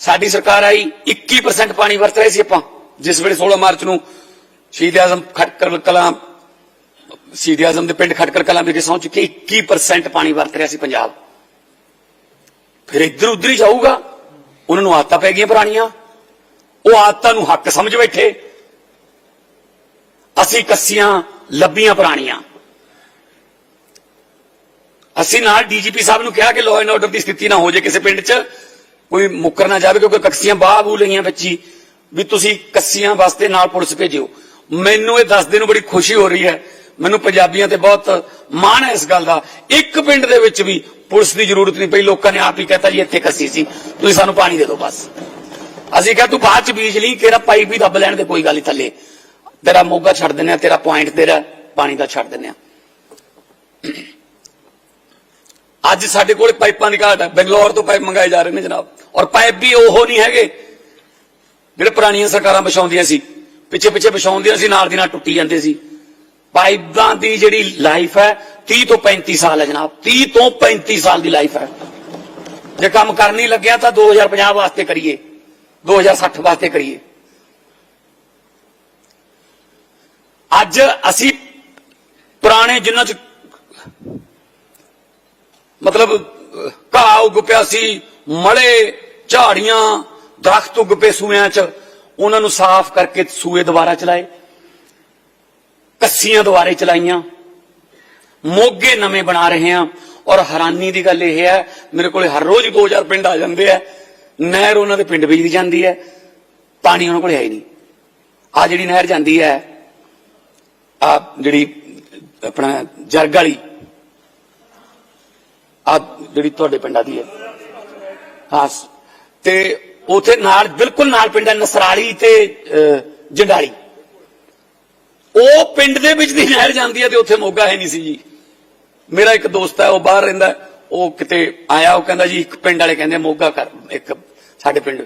ਸਾਡੀ ਸਰਕਾਰ ਆਈ 21% ਪਾਣੀ ਵਰਤ ਰਹੇ ਸੀ ਆਪਾਂ। ਜਿਸ ਵੇਲੇ 16 ਮਾਰਚ ਨੂੰ ਸ਼ਹੀਦ ਆਜ਼ਮ ਖਟਕਰ ਕਲਾਂ, ਸ਼ਹੀਦ ਆਜ਼ਮ ਦੇ ਪਿੰਡ ਖਟਕਰ ਕਲਾਂ ਵਿਖੇ ਸਹੁੰ ਚੁੱਕੇ 21% ਪਾਣੀ ਵਰਤ ਰਿਹਾ ਸੀ ਪੰਜਾਬ। ਫਿਰ ਇੱਧਰ ਉੱਧਰ ਹੀ ਜਾਊਗਾ। ਉਹਨਾਂ ਨੂੰ ਆਦਤਾਂ ਪੈ ਗਈਆਂ ਪੁਰਾਣੀਆਂ। ਉਹ ਆਦਤਾਂ ਨੂੰ ਹੱਕ ਸਮਝ ਬੈਠੇ। ਅਸੀਂ ਕੱਸੀਆਂ ਲੱਭੀਆਂ ਪੁਰਾਣੀਆਂ। ਅਸੀਂ ਨਾਲ ਡੀਜੀਪੀ ਸਾਹਿਬ ਨੂੰ ਕਿਹਾ ਕਿ ਲਾਅ ਐਂਡ ਆਰਡਰ ਦੀ ਸਥਿਤੀ ਨਾ ਹੋ ਜਾਏ ਕਿਸੇ ਪਿੰਡ 'ਚ। ਕੋਈ ਮੁੱਕਰ ਨਾ ਜਾਵੇ ਕਿਉਂਕਿ ਕੱਸੀਆਂ ਬਾਹ ਬੂ ਲਈਆਂ ਬੱਚੀ, ਵੀ ਤੁਸੀਂ ਕੱਸੀਆਂ ਵਾਸਤੇ ਨਾਲ ਪੁਲਿਸ ਭੇਜਿਓ। ਮੈਨੂੰ ਇਹ ਦੱਸਦੇ ਨੂੰ ਬੜੀ ਖੁਸ਼ੀ ਹੋ ਰਹੀ ਹੈ। ਮੈਨੂੰ ਪੰਜਾਬੀਆਂ ਤੇ ਬਹੁਤ ਮਾਣ ਹੈ ਇਸ ਗੱਲ ਦਾ। ਇੱਕ ਪਿੰਡ ਦੇ ਵਿੱਚ ਵੀ ਪੁਲਿਸ ਦੀ ਜ਼ਰੂਰਤ ਨਹੀਂ ਪਈ। ਲੋਕਾਂ ਨੇ ਆਪ ਹੀ ਕਹਤਾ ਜੀ, ਇੱਥੇ ਕੱਸੀ ਸੀ। ਤੁਸੀਂ ਸਾਨੂੰ ਪਾਣੀ ਦੇ ਦਿਓ ਬਸ। ਅਸੀਂ ਕਿਹਾ, ਤੂੰ ਬਾਅਦ ਚ ਬੀਜ ਲਈ। ਤੇਰਾ ਪਾਈਪ ਵੀ ਦੱਬ ਲੈਣ ਦੇ, ਕੋਈ ਗੱਲ ਨਹੀਂ ਥੱਲੇ। ਤੇਰਾ ਮੋਗਾ ਛੱਡ ਦਿੰਦੇ ਆ ਤੇਰਾ ਪੁਆਇੰਟ ਤੇਰਾ, ਪਾਣੀ ਦਾ ਛੱਡ ਦਿੰਦੇ ਆ ਅੱਜ ਸਾਡੇ ਕੋਲ ਪਾਈਪਾਂ ਦੀ ਘਾਟ ਹੈ। ਬੰਗਲੌਰ ਤੋਂ ਪਾਈਪ ਮੰਗਾਏ ਜਾ ਰਹੇ ਨੇ ਜਨਾਬ। ਔਰ ਪਾਈਪ ਵੀ ਉਹ ਨਹੀਂ ਹੈਗੇ। ਜਿਹੜੇ ਪੁਰਾਣੀਆਂ ਸਰਕਾਰਾਂ ਵਿਛਾਉਂਦੀਆਂ ਸੀ, ਪਿੱਛੇ ਪਿੱਛੇ ਵਿਛਾਉਂਦੀਆਂ ਸੀ, ਨਾਲ ਦੀ ਨਾਲ ਟੁੱਟੀ ਜਾਂਦੇ ਸੀ। ਪਾਈਪਾਂ ਦੀ ਜਿਹੜੀ ਲਾਈਫ ਹੈ 30 ਤੋਂ 35 ਸਾਲ ਹੈ ਜਨਾਬ 30 ਤੋਂ 35 ਸਾਲ ਦੀ ਲਾਈਫ ਹੈ। ਜੇ ਕੰਮ ਕਰਨੀ ਲੱਗਿਆ ਤਾਂ 2050 ਵਾਸਤੇ ਕਰੀਏ 2060 ਵਾਸਤੇ ਕਰੀਏ। ਅੱਜ ਅਸੀਂ ਪੁਰਾਣੇ ਜਿੰਨਾਂ ਚ ਮਤਲਬ ਘਾਹ ਉੱਗ ਪਿਆ ਸੀ, ਮਲੇ ਝਾੜੀਆਂ ਦਰਖਤ ਉੱਗ ਪਏ ਸੂਇਆਂ 'ਚ, ਉਹਨਾਂ ਨੂੰ ਸਾਫ਼ ਕਰਕੇ ਸੂਏ ਦੁਬਾਰਾ ਚਲਾਏ। ਕੱਸੀਆਂ ਦੁਬਾਰੇ ਚਲਾਈਆਂ। ਮੋਗੇ ਨਵੇਂ ਬਣਾ ਰਹੇ ਆ ਔਰ ਹੈਰਾਨੀ ਦੀ ਗੱਲ ਇਹ ਹੈ, ਮੇਰੇ ਕੋਲੇ ਹਰ ਰੋਜ਼ 2000 ਪਿੰਡ ਆ ਜਾਂਦੇ ਆ। ਨਹਿਰ ਉਹਨਾਂ ਦੇ ਪਿੰਡ ਵਿੱਚ ਦੀ ਜਾਂਦੀ ਹੈ, ਪਾਣੀ ਉਹਨਾਂ ਕੋਲੇ ਹੈ ਹੀ ਨਹੀਂ। ਆ ਜਿਹੜੀ ਨਹਿਰ ਜਾਂਦੀ ਹੈ, ਆ ਜਿਹੜੀ ਆਪਣਾ ਜਰਗ ਵਾਲੀ, ਆ ਜਿਹੜੀ ਤੁਹਾਡੇ ਪਿੰਡਾਂ ਦੀ ਹੈ। ਹਾਂ ਤੇ ਉਥੇ ਨਾਲ, ਬਿਲਕੁਲ ਨਾਲ ਪਿੰਡ ਹੈ ਨਸਰਾਲੀ ਤੇ ਜੰਡਾਲੀ। ਉਹ ਪਿੰਡ ਦੇ ਵਿੱਚ ਦੀ ਨਹਿਰ ਜਾਂਦੀ ਹੈ ਤੇ ਉੱਥੇ ਮੋਗਾ ਹੈ ਨਹੀਂ ਸੀ ਜੀ। ਮੇਰਾ ਇੱਕ ਦੋਸਤ ਹੈ ਉਹ ਬਾਹਰ ਰਹਿੰਦਾ, ਉਹ ਕਿਤੇ ਆਇਆ, ਉਹ ਕਹਿੰਦਾ ਜੀ, ਇੱਕ ਪਿੰਡ ਵਾਲੇ ਕਹਿੰਦੇ ਮੋਗਾ ਕਰ ਇੱਕ ਸਾਡੇ ਪਿੰਡ।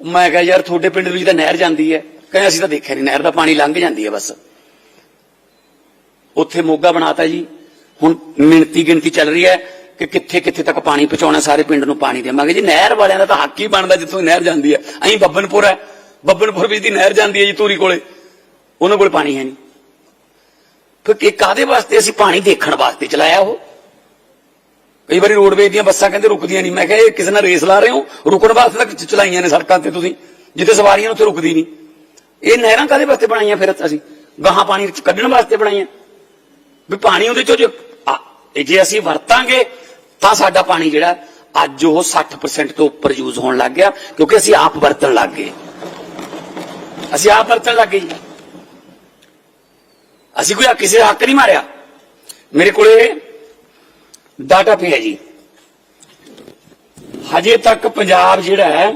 ਮੈਂ ਕਿਹਾ, ਯਾਰ, ਤੁਹਾਡੇ ਪਿੰਡ ਵਿੱਚ ਤਾਂ ਨਹਿਰ ਜਾਂਦੀ ਹੈ। ਕਹਿੰਦੇ, ਅਸੀਂ ਤਾਂ ਦੇਖਿਆ ਨਹੀਂ, ਨਹਿਰ ਦਾ ਪਾਣੀ ਲੰਘ ਜਾਂਦੀ ਹੈ ਬਸ। ਉੱਥੇ ਮੋਗਾ ਬਣਾਤਾ ਜੀ। ਹੁਣ ਮਿਣਤੀ ਗਿਣਤੀ ਚੱਲ ਰਹੀ ਹੈ। ਕਿ ਕਿੱਥੇ ਕਿੱਥੇ ਤੱਕ ਪਾਣੀ ਪਹੁੰਚਾਉਣਾ ਸਾਰੇ ਪਿੰਡ ਨੂੰ ਪਾਣੀ ਦੇਵਾਂਗੇ। ਜੀ, ਨਹਿਰ ਵਾਲਿਆਂ ਦਾ ਤਾਂ ਹੱਕ ਹੀ ਬਣਦਾ ਜਿੱਥੋਂ ਨਹਿਰ ਜਾਂਦੀ ਹੈ। ਅਹੀਂ ਬੱਬਨਪੁਰ ਹੈ। ਬੱਬਨਪੁਰ ਵਿੱਚ ਦੀ ਨਹਿਰ ਜਾਂਦੀ ਹੈ ਜੀ ਤੂਰੀ ਕੋਲੇ। ਉਹਨਾਂ ਕੋਲ ਪਾਣੀ ਹੈ ਨਹੀਂ। ਫਿਰ ਕਿ ਕਾਦੇ ਵਾਸਤੇ ਅਸੀਂ ਪਾਣੀ ਦੇਖਣ ਵਾਸਤੇ ਚਲਾਇਆ ਉਹ? ਕਈ ਵਾਰੀ ਰੋਡਵੇਜ਼ ਦੀਆਂ ਬੱਸਾਂ ਕਹਿੰਦੇ ਰੁਕਦੀਆਂ ਨਹੀਂ। ਮੈਂ ਕਿਹਾ, ਇਹ ਕਿਸੇ ਨਾਲ ਰੇਸ ਲਾ ਰਹੇ ਹੋ? ਰੁਕਣ ਵਾਸਤੇ ਤਾਂ ਚਲਾਈਆਂ ਨੇ ਸੜਕਾਂ ਤੇ ਤੁਸੀਂ। ਜਿੱਥੇ ਸਵਾਰੀਆਂ ਨੇ ਉੱਥੇ ਰੁਕਦੀ ਨਹੀਂ। ਇਹ ਨਹਿਰਾਂ ਕਾਦੇ ਵਾਸਤੇ ਬਣਾਈਆਂ ਫਿਰ ਅਸੀਂ? ਗਾਹਾਂ ਪਾਣੀ ਕੱਢਣ ਵਾਸਤੇ ਬਣਾਈਆਂ। ਵੀ ਪਾਣੀ ਉਹਦੇ ਚੋਂ ਜੇ ਜੇ ਅਸੀਂ ਵਰਤਾਂਗੇ ਤਾਂ ਸਾਡਾ ਪਾਣੀ ਜਿਹੜਾ ਅੱਜ ਉਹ 60% ਤੋਂ ਉੱਪਰ ਯੂਜ਼ ਹੋਣ ਲੱਗ ਗਿਆ, ਕਿਉਂਕਿ ਅਸੀਂ ਆਪ ਵਰਤਣ ਲੱਗ ਗਏ। ਅਸੀਂ ਆਪ ਵਰਤਣ ਲੱਗ ਗਏ ਜੀ। ਅਸੀਂ ਕੋਈ ਕਿਸੇ ਦਾ ਹੱਕ ਨਹੀਂ ਮਾਰਿਆ। ਮੇਰੇ ਕੋਲੇ ਡਾਟਾ ਪਿਆ ਜੀ। ਹਜੇ ਤੱਕ ਪੰਜਾਬ ਜਿਹੜਾ ਹੈ,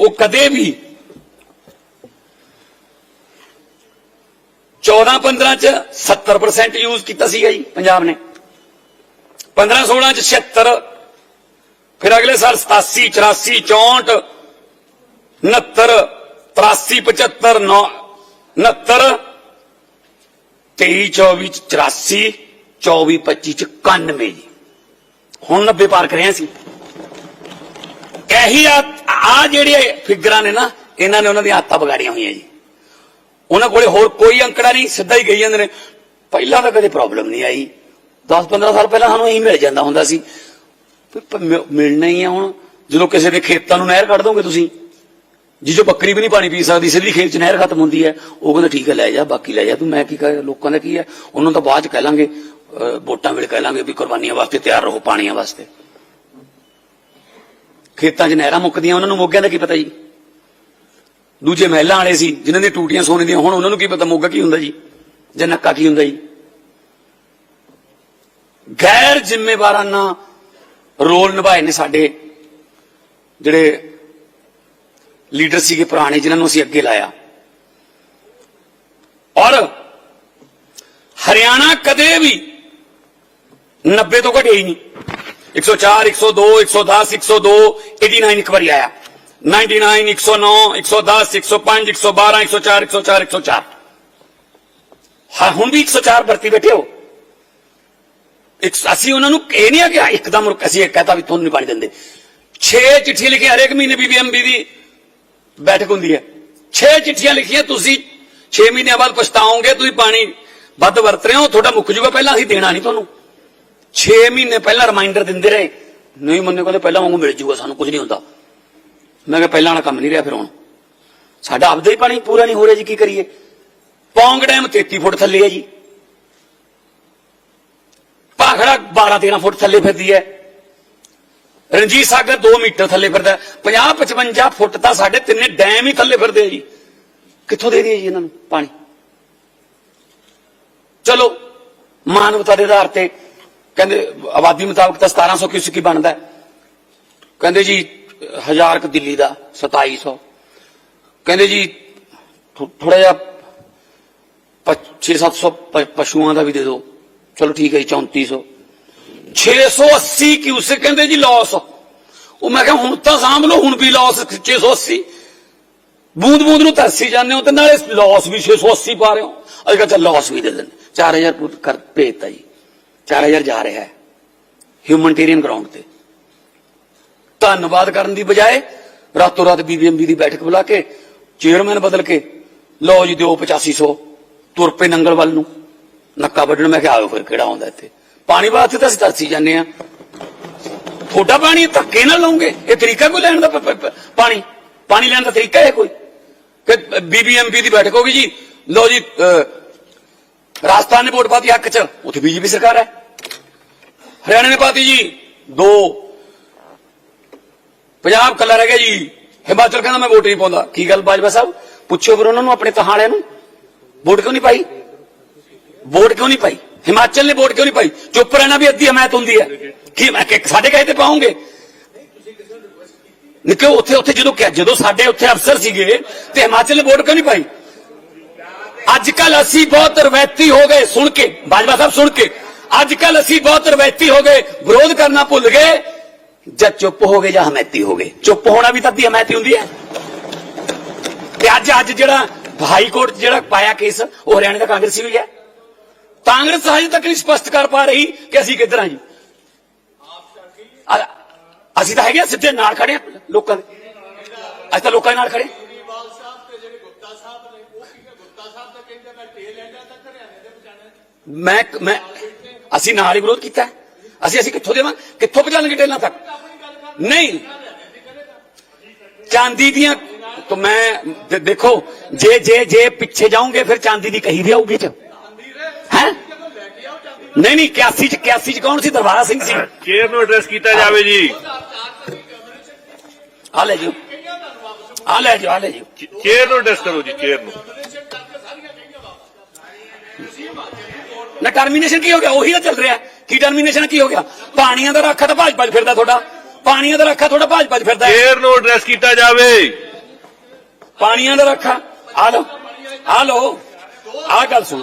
ਉਹ ਕਦੇ ਵੀ 14 15 ਚ 70% ਯੂਜ਼ ਕੀਤਾ ਸੀਗਾ ਜੀ, ਪੰਜਾਬ ਨੇ। 15 16 ਚ 76 ਫਿਰ ਅਗਲੇ ਸਾਲ 87 84 64 69 83 75 9 69 23 24 ਚ 84 24 25 ਚ 91 ਜੀ। ਹੁਣ 90 ਪਾਰ ਕਰਿਆ ਸੀ। ਇਹੀ ਆ ਆ ਜਿਹੜੇ ਫਿਗਰਾਂ ਨੇ ਨਾ, ਇਹਨਾਂ ਨੇ ਉਹਨਾਂ ਦੀਆਂ ਆਦਤਾਂ ਵਿਗਾੜੀਆਂ ਹੋਈਆਂ ਜੀ। ਉਹਨਾਂ ਕੋਲੇ ਹੋਰ ਕੋਈ ਅੰਕੜਾ ਨਹੀਂ, ਸਿੱਧਾ ਹੀ ਗਈ ਜਾਂਦੇ ਨੇ, ਪਹਿਲਾਂ ਤਾਂ ਕਦੇ ਪ੍ਰੋਬਲਮ ਨਹੀਂ ਆਈ। 10 15 ਸਾਲ ਪਹਿਲਾਂ ਸਾਨੂੰ ਇਹੀ ਮਿਲ ਜਾਂਦਾ ਹੁੰਦਾ ਸੀ। ਮਿਲਣਾ ਹੀ ਆ ਹੁਣ। ਜਦੋਂ ਕਿਸੇ ਦੇ ਖੇਤਾਂ ਨੂੰ ਨਹਿਰ ਕੱਢ ਦੋਗੇ ਤੁਸੀਂ ਜਿੱਜੋ ਬੱਕਰੀ ਵੀ ਨਹੀਂ ਪਾਣੀ ਪੀ ਸਕਦੀ, ਸਿੱਧੀ ਖੇਤ 'ਚ ਨਹਿਰ ਖਤਮ ਹੁੰਦੀ ਹੈ, ਉਹ ਕਹਿੰਦਾ ਠੀਕ ਹੈ, ਲੈ ਜਾ, ਬਾਕੀ ਲੈ ਜਾ। ਤੂੰ ਮੈਂ ਕੀ ਕਹਾਂ ਲੋਕਾਂ ਦਾ ਕੀ ਹੈ? ਉਹਨਾਂ ਨੂੰ ਤਾਂ ਬਾਅਦ ਚ ਕਹਿ ਲਾਂਗੇ ਵੋਟਾਂ ਵੇਲੇ ਕਹਿ ਲਾਂਗੇ ਵੀ ਕੁਰਬਾਨੀਆਂ ਵਾਸਤੇ ਤਿਆਰ ਰਹੋ, ਪਾਣੀਆਂ ਵਾਸਤੇ। ਖੇਤਾਂ 'ਚ ਨਹਿਰਾਂ ਮੁੱਕਦੀਆਂ, ਉਹਨਾਂ ਨੂੰ ਮੋਗਿਆਂ ਦਾ ਕੀ ਪਤਾ ਜੀ? ਦੂਜੇ ਮਹਿਲਾਂ ਵਾਲੇ ਸੀ, ਜਿਨ੍ਹਾਂ ਦੀਆਂ ਟੂਟੀਆਂ ਸੋਨੇ ਦੀਆਂ ਹੁਣ, ਉਹਨਾਂ ਨੂੰ ਕੀ ਪਤਾ ਮੋਗਾ ਕੀ ਹੁੰਦਾ ਜੀ? ਜਾਂ ਨੱਕਾ ਕੀ ਹੁੰਦਾ ਜੀ? ਗੈਰ ਜ਼ਿੰਮੇਵਾਰਾਨਾ ਰੋਲ ਨਿਭਾਏ ਨੇ ਸਾਡੇ ਜਿਹੜੇ ਲੀਡਰ ਸੀਗੇ ਪੁਰਾਣੇ ਜਿਨ੍ਹਾਂ ਨੂੰ ਅਸੀਂ ਅੱਗੇ ਲਾਇਆ ਔਰ ਹਰਿਆਣਾ ਕਦੇ ਵੀ 90 ਤੋਂ ਘਟਿਆ ਹੀ ਨਹੀਂ 104 102 110 102 89 ਇੱਕ ਵਾਰੀ ਆਇਆ 99 109 110 105 112 104 104 104 ਹਾਂ ਹੁਣ ਵੀ 104 ਭਰਤੀ ਬੈਠੇ ਹੋ ਇੱਕ ਅਸੀਂ ਉਹਨਾਂ ਨੂੰ ਇਹ ਨਹੀਂ ਆ ਕਿ ਇੱਕਦਮ ਰੁਕ- ਅਸੀਂ ਇਹ ਕਹਤਾ ਵੀ ਤੁਹਾਨੂੰ ਨਹੀਂ ਪਾਣੀ ਦਿੰਦੇ। 6 ਚਿੱਠੀਆਂ ਲਿਖੀਆਂ, ਹਰੇਕ ਮਹੀਨੇ ਬੀਬੀਐਮਬੀ ਦੀ ਬੈਠਕ ਹੁੰਦੀ ਹੈ। 6 ਚਿੱਠੀਆਂ ਲਿਖੀਆਂ, ਤੁਸੀਂ 6 ਮਹੀਨਿਆਂ ਬਾਅਦ ਪਛਤਾਓਗੇ, ਤੁਸੀਂ ਪਾਣੀ ਵੱਧ ਵਰਤ ਰਹੇ ਹੋ, ਤੁਹਾਡਾ ਮੁੱਕ ਜੂਗਾ ਪਹਿਲਾਂ ਅਸੀਂ ਦੇਣਾ ਨਹੀਂ ਤੁਹਾਨੂੰ। 6 ਮਹੀਨੇ ਪਹਿਲਾਂ ਰਿਮਾਈਂਡਰ ਦਿੰਦੇ ਰਹੇ। ਨਹੀਂ ਮੰਨੇ ਕਹਿੰਦੇ ਪਹਿਲਾਂ ਵਾਂਗੂ ਮਿਲ ਜੂਗਾ, ਸਾਨੂੰ ਕੁਝ ਨਹੀਂ ਹੁੰਦਾ। ਮੈਂ ਕਿਹਾ ਪਹਿਲਾਂ ਵਾਲਾ ਕੰਮ ਨਹੀਂ ਰਿਹਾ ਫਿਰ ਹੁਣ। ਸਾਡਾ ਆਪਦਾ ਹੀ ਪਾਣੀ ਪੂਰਾ ਨਹੀਂ ਹੋ ਰਿਹਾ ਜੀ, ਕੀ ਕਰੀਏ? ਪੌਂਗ ਡੈਮ 33 ਫੁੱਟ ਥੱਲੇ ਹੈ ਜੀ। ਭਾਖੜਾ 12 13 ਫੁੱਟ ਥੱਲੇ ਫਿਰਦੀ ਹੈ। ਰਣਜੀਤ ਸਾਗਰ 2 ਮੀਟਰ ਥੱਲੇ ਫਿਰਦਾ 50 55 ਫੁੱਟ ਤਾਂ ਸਾਡੇ ਤਿੰਨੇ ਡੈਮ ਹੀ ਥੱਲੇ ਫਿਰਦੇ ਆ ਜੀ। ਕਿੱਥੋਂ ਦੇ ਦਈਏ ਜੀ ਇਹਨਾਂ ਨੂੰ ਪਾਣੀ? ਚਲੋ, ਮਾਨਵਤਾ ਦੇ ਆਧਾਰ ਤੇ ਕਹਿੰਦੇ ਆਬਾਦੀ ਮੁਤਾਬਕ ਤਾਂ 1700 ਕਿਊਸਿਕ ਹੀ ਬਣਦਾ ਕਹਿੰਦੇ ਜੀ, ਹਜ਼ਾਰ ਕ ਦਿੱਲੀ ਦਾ 2700 ਕਹਿੰਦੇ ਜੀ ਥੋੜਾ ਜਿਹਾ 6-700 ਪਸ਼ੂਆਂ ਦਾ ਵੀ ਦੇ ਦਿਓ। ਚਲੋ ਠੀਕ ਹੈ ਜੀ 3400 680 ਕਿਊਸਿਕ ਕਹਿੰਦੇ ਜੀ ਲਾਸ ਉਹ ਮੈਂ ਕਿਹਾ ਹੁਣ ਤਾਂ ਸਾਂਭ ਲਓ ਹੁਣ ਵੀ ਲਾਸ 680 ਬੂੰਦ ਬੂੰਦ ਨੂੰ ਤਰਸੀ ਜਾਂਦੇ ਹੋ ਤੇ ਨਾਲੇ ਲਾਸ ਵੀ 680 ਪਾ ਰਹੇ ਹੋ। ਅੱਜ ਕੱਲ੍ਹ ਚੱਲ ਲਾਸ ਵੀ ਦੇ ਦਿੰਦੇ। 4000 ਪੁੱਟ ਕਰ ਭੇਜਤਾ ਜੀ। 4000 ਜਾ ਰਿਹਾ ਹੈ। ਹਿਊਮਨਟੇਰੀਅਨ ਗਰਾਊਂਡ ਤੇ। ਧੰਨਵਾਦ ਕਰਨ ਦੀ ਬਜਾਏ ਰਾਤੋਂ ਰਾਤ ਬੀਬੀਐਮਬੀ ਦੀ ਬੈਠਕ ਬੁਲਾ ਕੇ ਚੇਅਰਮੈਨ ਬਦਲ ਕੇ, ਲਓ ਜੀ ਦਿਓ 8500 ਤੁਰ ਪਏ ਨੰਗਲ ਵੱਲ ਨੂੰ। ਨੱਕਾ ਵੱਢਣ, ਮੈਂ ਕਿਹਾ ਆਓ ਫਿਰ ਕਿਹੜਾ ਆਉਂਦਾ ਇੱਥੇ। ਪਾਣੀ ਵਾਸਤੇ ਤਾਂ ਤਰਸੀ ਜਾਂਦੇ ਆ ਤੁਹਾਡਾ ਪਾਣੀ ਧੱਕੇ ਨਾਲ ਲਓਗੇ ਇਹ ਤਰੀਕਾ ਕੋਈ ਲੈਣ ਦਾ ਪਾਣੀ? ਪਾਣੀ ਲੈਣ ਦਾ ਤਰੀਕਾ ਹੈ ਕੋਈ? ਕਿ ਬੀਬੀਐਮਪੀ ਦੀ ਬੈਠਕ ਹੋਗੀ ਜੀ। ਲਓ ਜੀ ਰਾਜਸਥਾਨ ਨੇ ਵੋਟ ਪਾਤੀ ਹੱਕ ਚ। ਉੱਥੇ ਬੀਜੇਪੀ ਸਰਕਾਰ ਹੈ। ਹਰਿਆਣਾ ਨੇ ਪਾਤੀ ਜੀ, ਦੋ। ਪੰਜਾਬ ਕੱਲਾ ਰਹਿ ਗਿਆ ਜੀ। ਹਿਮਾਚਲ ਕਹਿੰਦਾ ਮੈਂ ਵੋਟ ਨਹੀਂ ਪਾਉਂਦਾ। ਕੀ ਗੱਲ ਬਾਜਵਾ ਸਾਹਿਬ? ਪੁੱਛੋ ਫਿਰ ਉਹਨਾਂ ਨੂੰ, ਆਪਣੇ ਤਹਾੜਿਆਂ ਨੂੰ। ਵੋਟ ਕਿਉਂ ਨਹੀਂ ਪਾਈ? ਵੋਟ ਕਿਉਂ ਨਹੀਂ ਪਾਈ ਹਿਮਾਚਲ ਨੇ ਵੋਟ ਕਿਉਂ ਨਹੀਂ ਪਾਈ ਚੁੱਪ ਰਹਿਣਾ ਵੀ ਅੱਧੀ ਹਮਾਇਤ ਹੁੰਦੀ ਹੈ ਕੀ ਮੈਂ ਕਿ ਸਾਡੇ ਕਹੇ ਤੇ ਪਾਉਂਗੇ ਨਿੱਕੇ ਉੱਥੇ ਉੱਥੇ ਜਦੋਂ ਕਿਹਾ- ਜਦੋਂ ਸਾਡੇ ਉੱਥੇ ਅਫਸਰ ਸੀਗੇ ਤੇ ਹਿਮਾਚਲ ਨੇ ਵੋਟ ਕਿਉਂ ਨਹੀਂ ਪਾਈ ਅੱਜ ਕੱਲ ਅਸੀਂ ਬਹੁਤ ਰਵੈਤੀ ਹੋ ਗਏ ਸੁਣ ਕੇ ਬਾਜਵਾ ਸਾਹਿਬ ਸੁਣ ਕੇ ਅੱਜ ਕੱਲ ਅਸੀਂ ਬਹੁਤ ਰਵੈਤੀ ਹੋ ਗਏ ਵਿਰੋਧ ਕਰਨਾ ਭੁੱਲ ਗਏ ਜਦ ਚੁੱਪ ਹੋ ਗਏ ਜਾਂ ਹਮੈਤੀ ਹੋ ਗਏ ਚੁੱਪ ਹੋਣਾ ਵੀ ਤਾਂ ਅੱਧੀ ਹਮੈਤੀ ਹੁੰਦੀ ਹੈ ਤੇ ਅੱਜ ਅੱਜ ਜਿਹੜਾ ਹਾਈ ਕੋਰਟ 'ਚ ਜਿਹੜਾ ਪਾਇਆ ਕੇਸ ਉਹ ਹਰਿਆਣਾ ਦਾ ਕਾਂਗਰਸੀ ਵੀ ਹੈ ਕਾਂਗਰਸ ਹਜੇ ਤੱਕ ਨਹੀਂ ਸਪਸ਼ਟ ਕਰ ਪਾ ਰਹੀ ਕਿ ਅਸੀਂ ਕਿੱਧਰ ਹਾਂ ਜੀ ਅ- ਅਸੀਂ ਤਾਂ ਹੈਗੇ ਆ, ਸਿੱਧੇ ਨਾਲ ਖੜੇ ਆ ਲੋਕਾਂ ਦੇ ਅਸੀਂ ਤਾਂ ਲੋਕਾਂ ਦੇ ਨਾਲ ਖੜੇ ਕੇਜਰੀਵਾਲ ਸਾਹਿਬ ਤੇ ਜਿਹੜੇ ਗੁਪਤਾ ਸਾਹਿਬ ਨੇ ਉਹ ਕੀ ਗੁਪਤਾ ਸਾਹਿਬ ਤਾਂ ਕਹਿੰਦੇ ਮੈਂ ਟੇਲ ਲੈਂਦਾ ਤਾਂ ਹਰਿਆਣੇ ਦੇ ਬਚਾਣੇ ਮੈਂ ਮੈਂ ਅਸੀਂ ਨਾਲ ਹੀ ਵਿਰੋਧ ਕੀਤਾ ਹੈ। ਅਸੀਂ ਅਸੀਂ ਕਿੱਥੋਂ ਦੇਵਾਂ ਕਿੱਥੋਂ ਪਹੁੰਚਾਣਗੇ ਟੇਲਾਂ ਤੱਕ ਨਹੀਂ ਚਾਂਦੀ ਦੀਆਂ ਤਾਂ ਮੈਂ ਦੇ- ਦੇਖੋ ਜੇ ਜੇ ਜੇ ਪਿੱਛੇ ਜਾਓਗੇ ਫਿਰ ਚਾਂਦੀ ਦੀ ਕਹੀ ਵੀ ਆਊਗੀ ਚ ਹੈ ਨਹੀਂ ਨਹੀਂ 81 ਚ 81 ਚ ਕੌਣ ਸੀ ਦਰਬਾਰਾ ਸਿੰਘ ਸੀ ਚੇਅਰ ਨੂੰ ਐਡਰੈਸ ਕੀਤਾ ਜਾਵੇ ਜੀ ਆ ਲੈ ਜਿਓ ਆ ਲੈ ਜਿਓ ਆ ਲੈ ਜਿਓ ਚੇਅਰ ਨੂੰ ਐਡਰੈਸ ਕਰੋ ਜੀ ਚੇਅਰ ਨੂੰ ਨਾ ਟਰਮੀਨੇਸ਼ਨ ਕੀ ਹੋ ਗਿਆ ਉਹੀ ਤਾਂ ਚੱਲ ਰਿਹਾ ਕੀ ਟਰਮੀਨੇਸ਼ਨ ਕੀ ਹੋ ਗਿਆ ਪਾਣੀਆਂ ਦਾ ਰੱਖਾ ਤਾਂ ਭਾਜ ਭਾਜ ਫਿਰਦਾ ਤੁਹਾਡਾ। ਪਾਣੀਆਂ ਦਾ ਰੱਖਾ ਤੁਹਾਡਾ ਭਾਜ ਭਾਜ ਫਿਰਦਾ ਹੈ। ਚੇਅਰ ਨੂੰ ਐਡਰੈਸ ਕੀਤਾ ਜਾਵੇ ਪਾਣੀਆਂ ਦਾ ਰੱਖਾ। ਆ ਲੋ ਆ ਲੋ ਆ ਗੱਲ ਸੁਣ।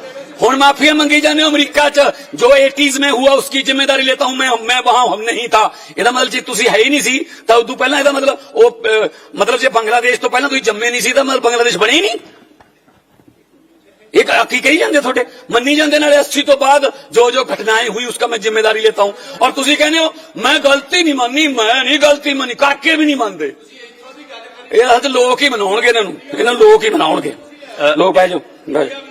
ਹੁਣ ਮਾਫੀਆ ਮੰਗੀ ਜਾਂਦੇ ਹੋ ਅਮਰੀਕਾ 'ਚ ਜੋ 80s ਮੈਂ ਹੁਆ ਉਸकी ਜ਼ਿੰਮੇਵਾਰੀ ਲੈਤਾ ਹੂੰ ਮੈਂ ਮੈਂ ਵਹਾਂ ਹਮ ਨਹੀਂ ਥਾ ਇਹਦਾ ਮਤਲਬ ਜੇ ਤੁਸੀਂ ਹੈ ਹੀ ਨਹੀਂ ਸੀ ਤਾਂ ਉਦੋਂ ਪਹਿਲਾਂ ਇਹਦਾ ਮਤਲਬ ਉਹ ਮਤਲਬ ਜੇ ਬੰਗਲਾਦੇਸ਼ ਤੋਂ ਪਹਿਲਾਂ ਤੁਸੀਂ ਜੰਮੇ ਨਹੀਂ ਸੀ ਤਾਂ ਮਤਲਬ ਬੰਗਲਾਦੇਸ਼ ਬਣੇ ਹੀ ਨਹੀਂ एक की कही जाते थोड़े मनी जाते ना अस्सी तो बाद जो जो घटनाएँ हुई उसका मैं ज़िम्मेदारी लेता हूँ और तुम कहने हो मैं गलती नहीं मानी मैं नहीं गलती मानी काके भी नहीं मानते ਇਹ ਹੱਥ ਲੋਕ ਹੀ ਮਨਾਉਣਗੇ ਇਹਨਾਂ ਨੂੰ ਇਹਨਾਂ ਲੋਕ ਹੀ ਮਨਾਉਣਗੇ ਲੋਕ ਬਹਿ ਜਾਓ ਬਹਿ ਜਾਓ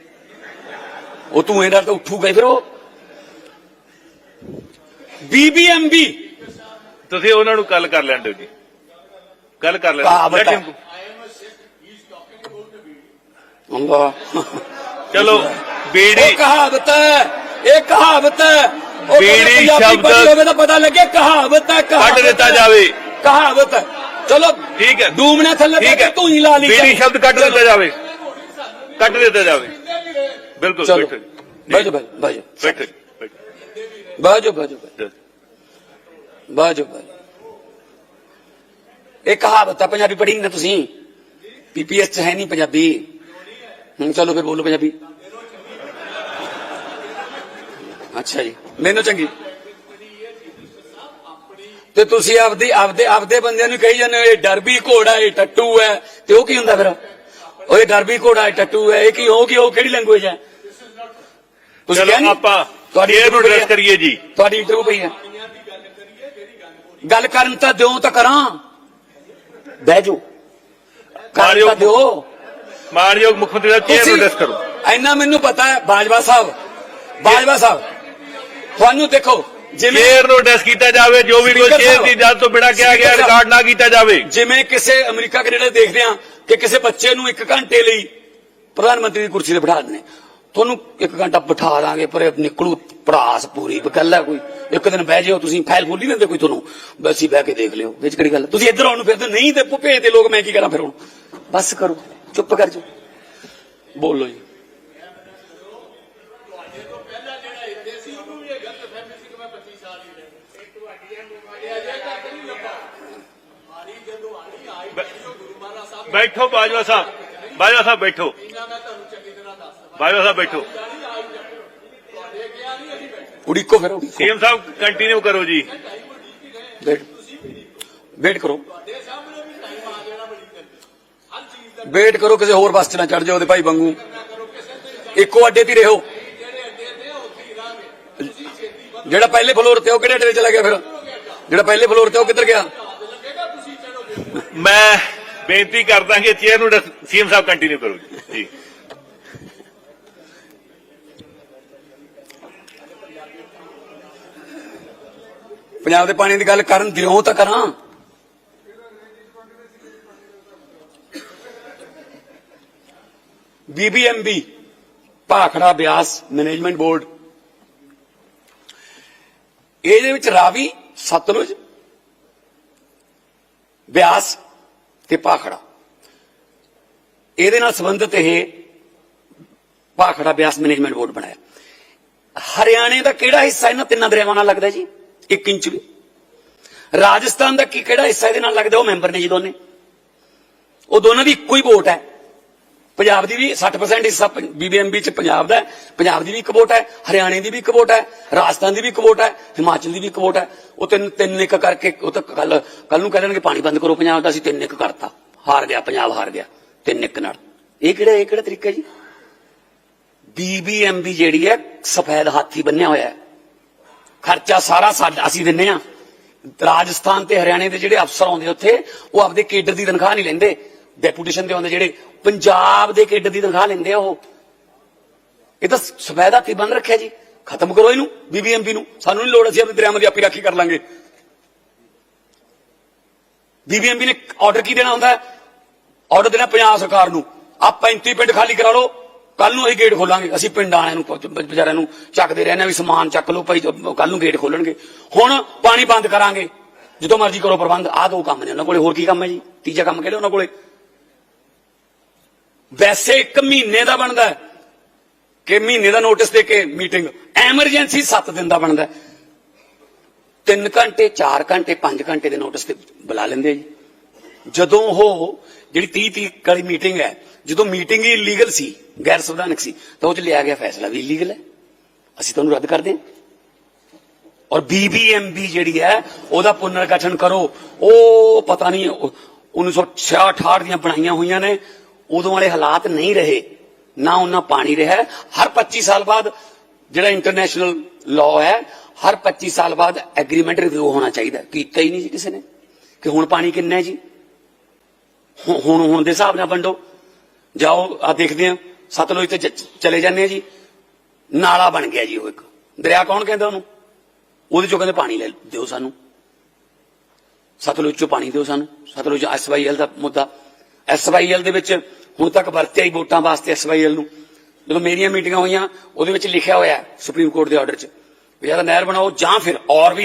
ਉਹ ਧੂਏ ਨਾਲ ਤਾਂ ਉੱਠੂਗਾ ਹੀ ਫਿਰ ਉਹ ਬੀਬੀਐਮਬੀ ਤੁਸੀਂ ਉਹਨਾਂ ਨੂੰ ਕੱਲ ਕਰ ਲੈਣ ਦਿਓ ਜੀ। ਕੱਲ ਕਰ ਲੈਣ. ਅੱਲਾ ਚਲੋ ਬੀੜੀ। ਇਹ ਕਹਾਵਤ ਹੈ ਇਹ ਕਹਾਵਤ ਹੈ। ਬੀੜੀ ਸ਼ਬਦ- ਤਾਂ ਪਤਾ ਲੱਗੇ ਕਹਾਵਤ ਹੈ ਕੱਢ ਦਿੱਤਾ। ਜਾਵੇ। ਕਹਾਵਤ ਹੈ। ਚਲੋ ਠੀਕ ਹੈ। ਡੂਮਣੇ ਥੱਲੇ ਤੂੰ ਹੀ। ਲਾ ਲਈ ਬੀੜੀ ਸ਼ਬਦ ਕੱਢ ਦਿੱਤਾ ਜਾਵੇ। ਕੱਢ ਦਿੱਤਾ ਜਾਵੇ। ਬਿਲਕੁਲ ਚਲੋ। ਬੈਠੋ ਜੀ। ਬਾਜੋ ਬਾਜੋ ਬਾਜੋ। ਬੈਠੋ ਜੀ, ਬੈਠੋ ਬਾਜੋ ਬਾਜੋ ਬਾਜੋ। ਬਾਜੋ ਇਹ ਕਹਾਵਤ ਪੰਜਾਬੀ ਪੜ੍ਹੀ ਨਾ ਤੁਸੀਂ। ਪੀਪੀਐਸ ਚ ਹੈ ਨਹੀਂ ਪੰਜਾਬੀ। ਹੁਣ ਚਲੋ ਫਿਰ ਬੋਲੋ ਪੰਜਾਬੀ। ਅੱਛਾ ਜੀ। ਮੈਨੂੰ ਚੰਗੀ। ਤੇ ਤੁਸੀਂ ਆਪਦੀ ਆਪਦੇ ਆਪਦੇ ਬੰਦਿਆਂ ਨੂੰ ਕਹੀ ਜਾਂਦੇ ਹੋ ਇਹ ਡਰਬੀ ਘੋੜਾ ਇਹ ਟੱਟੂ ਹੈ। ਤੇ ਉਹ ਕੀ ਹੁੰਦਾ ਫਿਰ? ਉਹ ਇਹ ਡਰਬੀ ਘੋੜਾ ਇਹ ਟੱਟੂ ਹੈ। ਇਹ ਕੀ ਉਹ ਕੀ ਉਹ ਕਿਹੜੀ ਲੈਂਗੁਏਜ ਹੈ? ਤੁਸੀਂ ਚਲੋ ਨੀ? ਆਪਾਂ ਤੁਹਾਡੀ ਇਹ ਨੂੰ ਐਡਰੈਸ ਕਰੀਏ ਜੀ ਤੁਹਾਡੀ ਇੰਟਰਵਿਊ ਪਈ ਹੈ ਗੱਲ ਕਰਨ ਤਾਂ ਦਿਓ ਤਾਂ ਕਰਾਂ ਬਹਿ ਜਾਓ ਕਰਨ। ਤਾਂ ਦਿਓ ਮਾਨਯੋਗ ਮੁੱਖ ਮੰਤਰੀ ਦਾ ਚੇਅਰ ਨੂੰ ਕਰੋ ਇੰਨਾ ਮੈਨੂੰ ਪਤਾ ਹੈ ਬਾਜਵਾ ਸਾਹਿਬ ਬਾਜਵਾ ਸਾਹਿਬ ਤੁਹਾਨੂੰ ਦੇਖੋ ਜਿਵੇਂ ਚੇਅਰ ਨੂੰ ਐਡਰੈਸ ਕੀਤਾ ਜਾਵੇ ਜੋ ਵੀ ਕੋਈ ਚੇਅਰ। ਦੀ ਇਜਾਜ਼ਤ ਤੋਂ ਬਿਨਾਂ ਕਿਹਾ ਗਿਆ। ਰਿਕਾਰਡ ਨਾ ਕੀਤਾ ਜਾਵੇ ਜਿਵੇਂ ਕਿਸੇ ਅਮਰੀਕਾ ਕੈਨੇਡਾ ਦੇਖਦੇ ਆ ਕਿ ਕਿਸੇ ਬੱਚੇ ਨੂੰ ਇੱਕ ਘੰਟੇ ਲਈ ਪ੍ਰਧਾਨ ਮੰਤਰੀ ਦੀ ਕੁਰਸੀ ਤੇ ਬਿਠਾ ਦਿੰਦੇ ਤੁਹਾਨੂੰ ਇੱਕ ਘੰਟਾ ਬਿਠਾ ਦਾਂਗੇ ਪਰ ਨਿਕਲੂ ਪੜਾਸ ਪੂਰੀ ਗੱਲ ਹੈ ਕੋਈ। ਇੱਕ ਦਿਨ ਬਹਿ ਜਿਓ, ਤੁਸੀਂ ਫਾਈਲ ਖੋਲੀ ਦਿੰਦੇ ਕੋਈ ਤੁਹਾਨੂੰ। ਬਸ ਹੀ ਬਹਿ ਕੇ ਦੇਖ ਲਿਓ, ਵਿੱਚ ਕਿਹੜੀ ਗੱਲ ਤੁਸੀਂ ਇੱਧਰ ਆਉਣ ਨੂੰ ਫਿਰਦੇ, ਨਹੀਂ ਤੇ ਭੇਜਦੇ ਲੋਕ ਮੈਂ ਕੀ ਕਰਾਂ ਫਿਰ ਹੁਣ? ਬਸ ਕਰੋ, ਚੁੱਪ ਕਰ ਜਾਓ। ਬੋਲੋ ਜੀ। ਬੈਠੋ ਬਾਜਵਾ ਸਾਹਿਬ ਬਾਜਵਾ ਸਾਹਿਬ ਬੈਠੋ ਇਹਨਾਂ ਮੈਂ ਤੁਹਾਨੂੰ ਚੰਗੀ ਤਰ੍ਹਾਂ ਦੱਸਦਾ ਬਾਜਵਾ ਸਾਹਿਬ ਬੈਠੋ। ਉਡੀਕੋ ਫਿਰ ਸੀਐਮ ਸਾਹਿਬ ਕੰਟੀਨਿਊ ਕਰੋ ਜੀ। ਵੇਟ ਵੇਟ ਕਰੋ। ਵੇਟ ਕਰੋ ਕਿਸੇ ਹੋਰ ਬੱਸ 'ਚ ਨਾ ਚੜ ਜਾਓ ਉਹਦੇ ਭਾਈ ਵਾਂਗੂ। ਇੱਕੋ ਅੱਡੇ ਤੇ ਰਹੋ। ਜਿਹੜੇ ਪਹਿਲੇ ਫਲੋਰ ਤੇ ਉਹ ਕਿਹੜੇ ਅੱਡੇ ਤੇ ਚਲਾ ਗਿਆ ਫਿਰ? ਜਿਹੜਾ ਪਹਿਲੇ ਫਲੋਰ ਤੇ ਉਹ ਕਿੱਧਰ ਗਿਆ? ਮੈਂ ਬੇਨਤੀ ਕਰਦਾ ਕਿ ਚੇਅਰ ਨੂੰ ਸੀਐਮ ਸਾਹਿਬ ਕੰਟੀਨਿਊ ਕਰੋ ਜੀ। ਪੰਜਾਬ ਦੇ ਪਾਣੀ ਦੀ ਗੱਲ ਕਰਨ ਦਿਓ ਤਾਂ ਕਰਾਂ। BBMB Bhakra Beas management board. ਇਹਦੇ ਵਿੱਚ ਰਾਵੀ, ਸਤਲੁਜ, ਬਿਆਸ ਤੇ ਭਾਖੜਾ। ਇਹਦੇ ਨਾਲ ਸੰਬੰਧਿਤ ਇਹ ਭਾਖੜਾ ਬਿਆਸ ਮੈਨੇਜਮੈਂਟ ਬੋਰਡ ਬਣਾਇਆ। ਹਰਿਆਣੇ ਦਾ ਕਿਹੜਾ ਹਿੱਸਾ ਇਹਨਾਂ ਤਿੰਨਾਂ ਦਰਿਆਵਾਂ ਨਾਲ ਲੱਗਦਾ ਜੀ? 1 ਇੰਚ ਵੀ। ਰਾਜਸਥਾਨ ਦਾ ਕੀ ਕਿਹੜਾ ਹਿੱਸਾ ਇਹਦੇ ਨਾਲ ਲੱਗਦਾ, ਉਹ ਮੈਂਬਰ ਨੇ ਜੀ ਦੋਨੇ। ਉਹ ਦੋਨਾਂ ਦੀ ਇੱਕੋ ਹੀ ਵੋਟ ਹੈ। ਪੰਜਾਬ ਦੀ ਵੀ 60% ਹਿੱਸਾ ਬੀਬੀਐਮਬੀ ਚ ਪੰਜਾਬ ਦਾ ਪੰਜਾਬ ਦੀ ਵੀ ਇੱਕ ਵੋਟ ਹੈ, ਹਰਿਆਣੇ ਦੀ ਵੀ ਇੱਕ ਵੋਟ ਹੈ, ਰਾਜਸਥਾਨ ਦੀ ਵੀ ਇੱਕ ਵੋਟ ਹੈ, ਹਿਮਾਚਲ ਦੀ ਵੀ ਇੱਕ ਵੋਟ ਹੈ। ਉਹ ਤਿੰਨ ਤਿੰਨ ਇੱਕ ਕਰਕੇ, ਉਹ ਤਾਂ ਕੱਲ ਕੱਲ ਨੂੰ ਕਹਿ ਦੇਣਗੇ ਪਾਣੀ ਬੰਦ ਕਰੋ ਪੰਜਾਬ ਦਾ, ਅਸੀਂ ਤਿੰਨ ਇੱਕ ਕਰਤਾ। ਹਾਰ ਗਿਆ, ਪੰਜਾਬ ਹਾਰ ਗਿਆ, ਤਿੰਨ ਇੱਕ ਨਾਲ। ਇਹ ਕਿਹੜਾ ਇਹ ਕਿਹੜਾ ਤਰੀਕਾ ਜੀ? ਬੀਬੀਐਮਬੀ ਜਿਹੜੀ ਹੈ, ਸਫੈਦ ਹਾਥੀ ਬੰਨਿਆ ਹੋਇਆ ਹੈ। ਖਰਚਾ ਸਾਰਾ ਸਾਡਾ ਅਸੀਂ ਦਿੰਨੇ ਆ। ਰਾਜਸਥਾਨ ਤੇ ਹਰਿਆਣੇ ਦੇ ਜਿਹੜੇ ਅਫਸਰ ਆਉਂਦੇ ਉੱਥੇ, ਉਹ ਆਪਦੇ ਕੇਡਰ ਦੀ ਤਨਖਾਹ ਨਹੀਂ ਲੈਂਦੇ। ਡੈਪੂਟੇਸ਼ਨ ਦੇ ਆਉਂਦੇ ਜਿਹੜੇ ਪੰਜਾਬ ਦੇ ਕੇਡਰ ਦੀ ਤਨਖਾਹ ਲੈਂਦੇ ਆ ਉਹ। ਇਹ ਤਾਂ ਸਫੈਦ ਹਾਥੀ ਬੰਦ ਰੱਖਿਆ ਜੀ? ਖਤਮ ਕਰੋ ਇਹਨੂੰ ਬੀਬੀਐਮਬੀ ਨੂੰ। ਸਾਨੂੰ ਨਹੀਂ ਲੋੜ, ਅਸੀਂ ਆਪਣੇ ਦਰਿਆਵਾਂ ਦੀ ਆਪੀ ਰਾਖੀ ਕਰ ਲਾਂਗੇ। ਬੀਬੀਐਮਬੀ ਨੇ ਆਰਡਰ ਕੀ ਦੇਣਾ ਹੁੰਦਾ? ਆਰਡਰ ਦੇਣਾ ਪੰਜਾਬ ਸਰਕਾਰ ਨੂੰ। ਆ 35 ਪਿੰਡ ਖਾਲੀ ਕਰਾ ਲਓ। ਕੱਲ ਨੂੰ ਅਸੀਂ ਗੇਟ ਖੋਲਾਂਗੇ। ਅਸੀਂ ਪਿੰਡ ਵਾਲਿਆਂ ਨੂੰ ਪ- ਵਿਚਾਰਿਆਂ ਨੂੰ ਚੱਕਦੇ ਰਹਿੰਦੇ ਹਾਂ ਵੀ ਸਮਾਨ ਚੱਕ ਲਓ ਭਾਈ ਕੱਲ ਨੂੰ ਗੇਟ ਖੋਲਣਗੇ। ਹੁਣ ਪਾਣੀ ਬੰਦ ਕਰਾਂਗੇ। ਜਦੋਂ ਮਰਜ਼ੀ ਕਰੋ ਪ੍ਰਬੰਧ, ਆਹ ਦੋ ਕੰਮ ਨੇ ਉਹਨਾਂ ਕੋਲੇ। ਹੋਰ ਕੀ ਕੰਮ ਹੈ ਜੀ? ਤੀਜਾ ਕੰਮ ਕਿਹੜਾ ਉਹਨਾਂ ਕੋਲੇ? ਵੈਸੇ ਇੱਕ ਮਹੀਨੇ ਦਾ ਬਣਦਾ ਹੈ। ਕਿ ਮਹੀਨੇ ਦਾ ਨੋਟਿਸ ਦੇ ਕੇ ਮੀਟਿੰਗ ਐਮਰਜੈਂਸੀ 7 ਦਿਨ ਦਾ ਬਣਦਾ ਹੈ। ਤਿੰਨ ਘੰਟੇ 4 ਘੰਟੇ 5 ਘੰਟੇ ਦੇ ਨੋਟਿਸ ਤੇ ਬੁਲਾ ਲੈਂਦੇ ਜੀ। ਜਦੋਂ ਉਹ ਜਿਹੜੀ 30 30 ਵਾਲੀ ਮੀਟਿੰਗ ਹੈ, ਜਦੋਂ ਮੀਟਿੰਗ ਹੀ ਇਲੀਗਲ ਸੀ ਗੈਰ ਸੰਵਿਧਾਨਕ ਸੀ, ਤਾਂ ਉਹ ਚ ਲਿਆ ਗਿਆ ਫੈਸਲਾ ਵੀ ਇਲੀਗਲ ਹੈ। ਅਸੀਂ ਤੁਹਾਨੂੰ ਰੱਦ ਕਰਦੇ ਹਾਂ ਔਰ ਬੀਬੀਐਮਬੀ ਜਿਹੜੀ ਹੈ, ਉਹਦਾ ਪੁਨਰਗਠਨ ਕਰੋ। ਉਹ ਪਤਾ ਨਹੀਂ ਉਹ 1966 ਦੀਆਂ ਬਣਾਈਆਂ ਹੋਈਆਂ ਨੇ। ਉਦੋਂ ਵਾਲੇ ਹਾਲਾਤ ਨਹੀਂ ਰਹੇ। ਨਾ ਉਹਨਾਂ ਪਾਣੀ ਰਿਹਾ ਹਰ 25 ਸਾਲ ਬਾਅਦ ਜਿਹੜਾ ਇੰਟਰਨੈਸ਼ਨਲ ਲਾਅ ਹੈ, ਹਰ 25 ਸਾਲ ਬਾਅਦ ਐਗਰੀਮੈਂਟ ਰਿਵਿਊ ਹੋਣਾ ਚਾਹੀਦਾ ਕੀਤਾ ਹੀ ਨਹੀਂ ਜੀ ਕਿਸੇ ਨੇ। ਕਿ ਹੁਣ ਪਾਣੀ ਕਿੰਨਾ ਹੈ ਜੀ? ਹੁਣ ਹੁਣ ਦੇ ਹਿਸਾਬ ਨਾਲ ਵੰਡੋ। ਜਾਓ ਆ ਦੇਖਦੇ ਆ ਸਤਲੁਜ ਤੇ ਚਲੇ ਜਾਂਦੇ ਆ ਜੀ। ਨਾਲਾ ਬਣ ਗਿਆ ਜੀ ਉਹ ਇੱਕ। ਦਰਿਆ ਕੌਣ ਕਹਿੰਦਾ ਉਹਨੂੰ? ਉਹਦੇ ਚੋਂ ਕਹਿੰਦੇ ਪਾਣੀ ਲੈ ਦਿਓ ਸਾਨੂੰ। ਸਤਲੁਜ ਚੋਂ ਪਾਣੀ ਦਿਓ ਸਾਨੂੰ। ਸਤਲੁਜ ਐਸਵਾਈਐਲ ਦਾ ਮੁੱਦਾ। ਐਸਵਾਈਐਲ ਦੇ ਵਿੱਚ ਹੁਣ ਤੱਕ ਵਰਤਿਆ ਹੀ ਵੋਟਾਂ ਵਾਸਤੇ ਐਸਵਾਈਐਲ ਨੂੰ। ਜਦੋਂ ਮੇਰੀਆਂ ਮੀਟਿੰਗਾਂ ਹੋਈਆਂ, ਉਹਦੇ ਵਿੱਚ ਲਿਖਿਆ ਹੋਇਆ ਸੁਪਰੀਮ ਕੋਰਟ ਦੇ ਆਰਡਰ 'ਚ। ਵੀ ਜਾਂ ਨਹਿਰ ਬਣਾਓ ਜਾਂ ਫਿਰ ਔਰ ਵੀ